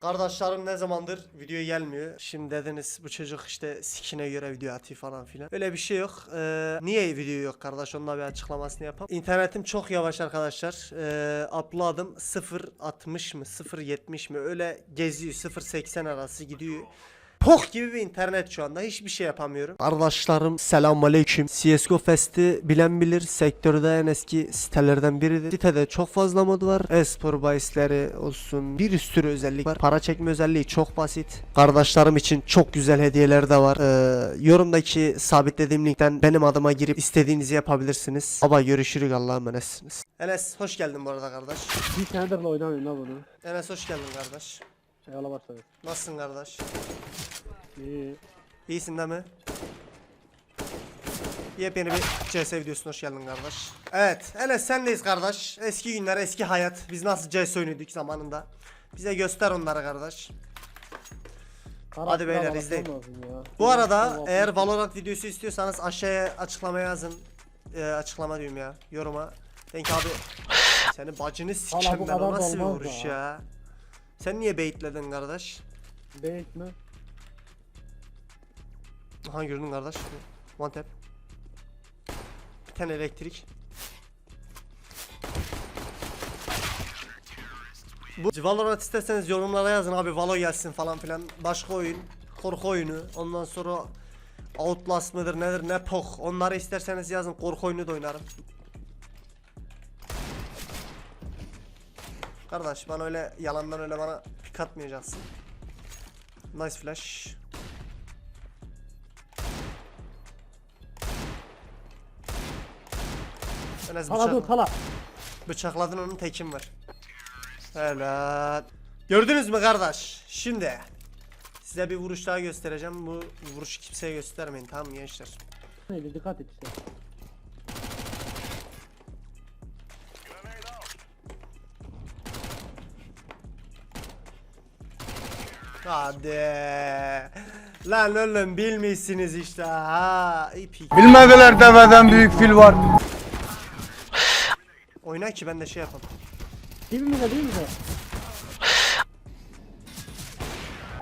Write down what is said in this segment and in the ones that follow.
Kardeşlerim ne zamandır videoya gelmiyor. Şimdi dediniz bu çocuk işte sikine göre video atıyor falan filan. Öyle bir şey yok. Ee, niye video yok kardeş? Onunla bir açıklamasını yapalım. İnternetim çok yavaş arkadaşlar. Ee, upload'ım 0.60 mı 0.70 mi öyle geziyor. 0.80 arası gidiyor. Poh gibi bir internet şu anda. Hiçbir şey yapamıyorum. Kardeşlerim selamünaleyküm. CSGO Fest'i bilen bilir. Sektörde en eski sitelerden biridir. Sitede çok fazla mod var. E-spor bahisleri olsun. Bir sürü özellik var. Para çekme özelliği çok basit. Kardeşlerim için çok güzel hediyeler de var. Ee, yorumdaki sabitlediğim linkten benim adıma girip istediğinizi yapabilirsiniz. Baba görüşürüz Allah'a emanetsiniz. Enes hoş geldin bu arada kardeş. Bir senedir de oynamıyorum la bunu. Enes hoş geldin kardeş. Eyvallah başladı. Nasılsın kardeş? İyi. İyisin değil mi? Yepyeni bir CS videosuna hoş geldin kardeş. Evet, Enes sendeyiz kardeş. Eski günler, eski hayat. Biz nasıl CS oynuyorduk zamanında. Bize göster onları kardeş. Hadi beyler, Karakter izleyin. ya. Bu arada eğer. Valorant videosu istiyorsanız aşağıya açıklamaya yazın. Ee, açıklama diyorum ya, yoruma. Denk abi. Seni bacını sikem bu ben o nasıl bir vuruş da. ya. Sen niye baitledin kardeş? Bait mi? Aha gördün kardeş. One tap. Bir tane elektrik. Bu Valorant isterseniz yorumlara yazın abi Valo gelsin falan filan. Başka oyun, korku oyunu. Ondan sonra Outlast mıdır nedir ne pok. Onları isterseniz yazın korku oyunu da oynarım. Kardeş bana öyle yalandan öyle bana pik atmayacaksın. Nice flash. Enes Hala dur bıçak, bıçakladın onun tekim var. Helal. Gördünüz mü kardeş? Şimdi size bir vuruş daha göstereceğim. Bu vuruşu kimseye göstermeyin tamam mı gençler? Neydi dikkat et işte. Hadi. Lan oğlum bilmişsiniz işte ha. İpik. Bilmediler deveden büyük fil var. Oyna ki ben de şey yapalım. Değil mi de değil mi de?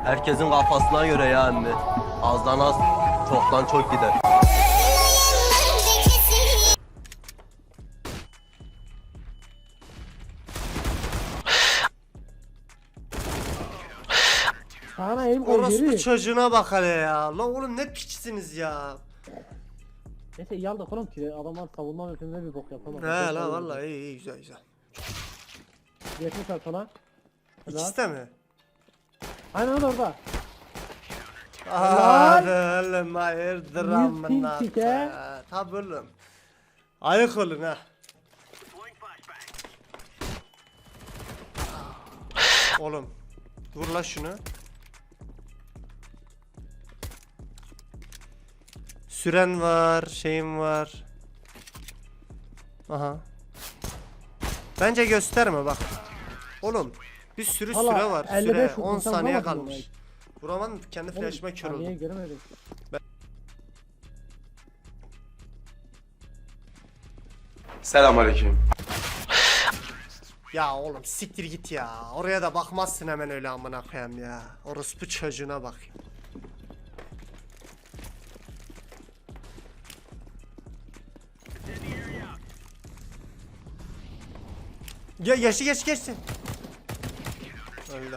Herkesin kafasına göre yani. Azdan az, çoktan çok gider. Sana eğim koy Orospu geri. çocuğuna bak hele ya. Lan oğlum ne piçsiniz ya. Neyse iyi aldık oğlum ki adamlar savunma mevsiminde bir bok yapamaz. He la vallahi iyi iyi güzel güzel. Geçmişler sana. Helal. İkisi de mi? Aynen öyle orada. Hadi oğlum hayırdır Yüz amına. bin tike. koyayım. Tabi oğlum. Ayık olun ha. Oğlum. Vur la şunu. Süren var, şeyim var. Aha. Bence gösterme bak. Oğlum bir sürü Valla, süre var. 55 Süre vurdun, 10 sen saniye vuramadın kalmış. onu. Vuramadım kendi flash'ıma kör Niye oldum. göremedim. Selamünaleyküm. Ya oğlum siktir git ya. Oraya da bakmazsın hemen öyle amına koyayım ya. Orospu çocuğuna bak. Ya geçti geçti geçti. Öyle.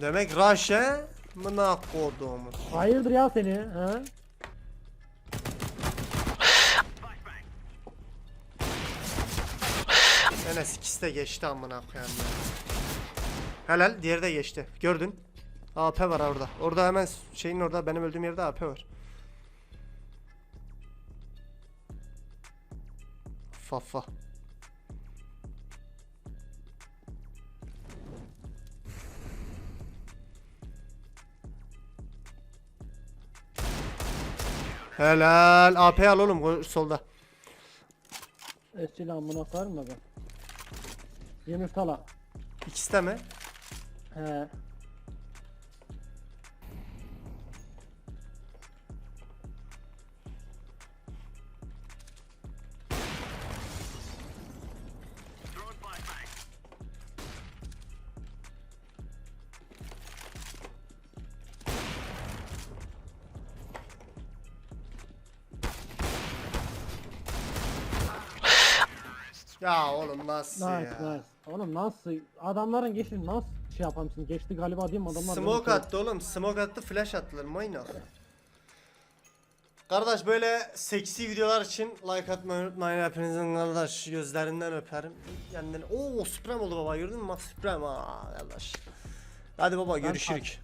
Demek he? Mına koduğumuz. Hayırdır ya seni ha? Enes ikisi de geçti amına koyayım ya. Helal diğeri de geçti. Gördün. AP var orada. Orada hemen şeyin orada benim öldüğüm yerde AP var. Fafa. Helal. AP al oğlum o solda. Eskiyle amına koyarım da ben. Yemiş tala. İkisi de mi? He. Ya oğlum nasıl Nice ya? nice. Oğlum nasıl? Adamların geçti nasıl şey yapamışsın? Geçti galiba diyeyim adamlar. Smoke beni- attı oğlum. Smoke attı flash attılar. Manyak. Kardeş böyle seksi videolar için like atmayı unutmayın hepinizin kardeş gözlerinden öperim. Kendini Oo Supreme oldu baba gördün mü? Bak Supreme ha kardeş. Hadi baba görüşürük.